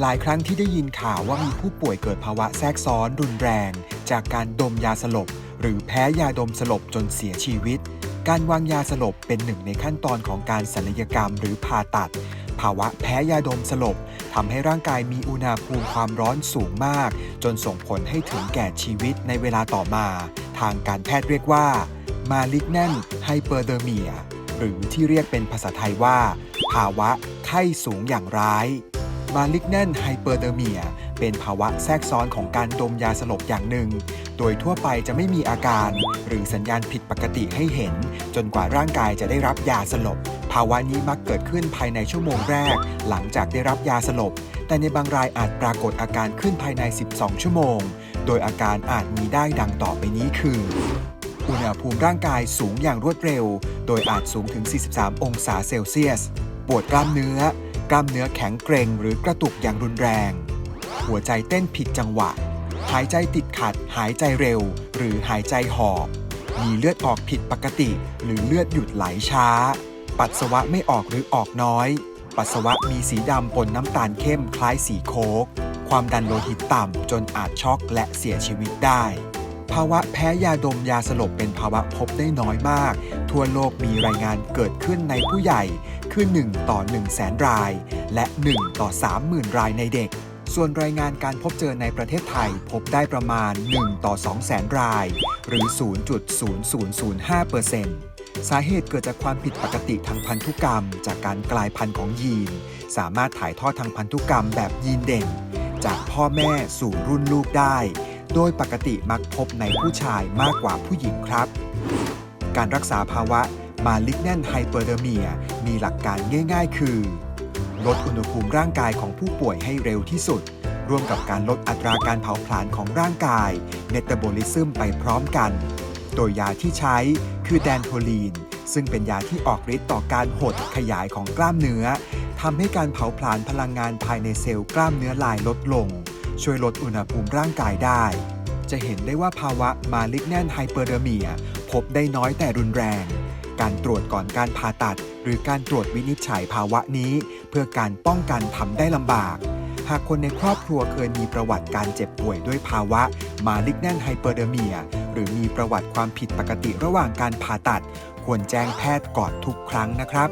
หลายครั้งที่ได้ยินข่าวว่ามีผู้ป่วยเกิดภาวะแทรกซ้อนรุนแรง จากการดมยาสลบ หรือแพ้ยาดมสลบจนเสียชีวิต การวางยาสลบเป็นหนึ่งในขั้นตอนของการศัลยกรรมหรือผ่าตัด ภาวะแพ้ยาดมสลบทำให้ร่างกายมีอุณหภูมิความร้อนสูงมาก จนส่งผลให้ถึงแก่ชีวิตในเวลาต่อมา ทางการแพทย์เรียกว่า malignant hyperthermia หรือที่เรียกเป็นภาษาไทยว่า ภาวะไข้สูงอย่างร้าย malignant hyperthermia เป็นภาวะแทรกซ้อนของการดมยาสลบอย่างหนึ่ง โดยทั่วไปจะไม่มีอาการ หรือสัญญาณผิดปกติให้เห็น จนกว่าร่างกายจะได้รับยาสลบ ภาวะนี้มักเกิดขึ้นภายในชั่วโมงแรก หลังจากได้รับยาสลบ แต่ในบางรายอาจปรากฏอาการขึ้นภายใน 12 ชั่วโมง โดยอาการอาจมีได้ดังต่อไปนี้คืออุณหภูมิร่างกายสูงอย่างรวดเร็ว โดยอาจสูงถึง 43 องศาเซลเซียส ปวดกล้ามเนื้อ กล้ามเนื้อแข็งเกร็งหรือกระตุกอย่างรุนแรง หัวใจเต้นผิดจังหวะ หายใจติดขัด หายใจเร็ว หรือหายใจหอบ มีเลือดออกผิดปกติ หรือเลือดหยุดไหลช้า ปัสสาวะไม่ออกหรือออกน้อย ปัสสาวะมีสีดำปนน้ำตาลเข้มคล้ายสีโคกความดันโลหิตต่ำจนอาจช็อกและเสียชีวิตได้ ภาวะแพ้ยาดมยาสลบเป็นภาวะพบได้น้อยมาก ทั่วโลกมีรายงานเกิดขึ้นในผู้ใหญ่ คือ 1 ต่อ 1 0 0 0 0แสนราย และ 1 ต่อ 30,000 รายในเด็ก ส่วนรายงานการพบเจอในประเทศไทยพบได้ประมาณ 1 ต่อ 2 0 0แสนราย หรือ 0.0005%สาเหตุเกิดจากความผิดปกติทางพันธุกรรม จากการกลายพันธุ์ของยีน สามารถถ่ายทอดทางพันธุกรรมแบบยีนเด่น จากพ่อแม่สู่รุ่นลูกได้ โดยปกติมักพบในผู้ชายมากกว่าผู้หญิงครับ การรักษาภาวะ malignant hyperthermia มีหลักการง่าย ๆ คือ ลดอุณหภูมิร่างกายของผู้ป่วยให้เร็วที่สุด ร่วมกับการลดอัตราการเผาผลาญของร่างกายเมตาบอลิซึมไปพร้อมกัน โดยยาที่ใช้คือแดนโทลีน ซึ่งเป็นยาที่ออกฤทธิ์ต่อการหดขยายของกล้ามเนื้อทำให้การเผาผลาญพลังงานภายในเซลล์กล้ามเนื้อลายลดลง ช่วยลดอุณหภูมิร่างกายได้ จะเห็นได้ว่าภาวะ malignant hyperthermia พบได้น้อยแต่รุนแรง การตรวจก่อนการผ่าตัด หรือการตรวจวินิจฉัยภาวะนี้ เพื่อการป้องกันทำได้ลำบาก หากคนในครอบครัวเคยมีประวัติการเจ็บป่วยด้วยภาวะ malignant hyperthermia หรือมีประวัติความผิดปกติระหว่างการผ่าตัด ควรแจ้งแพทย์ก่อนทุกครั้งนะครับ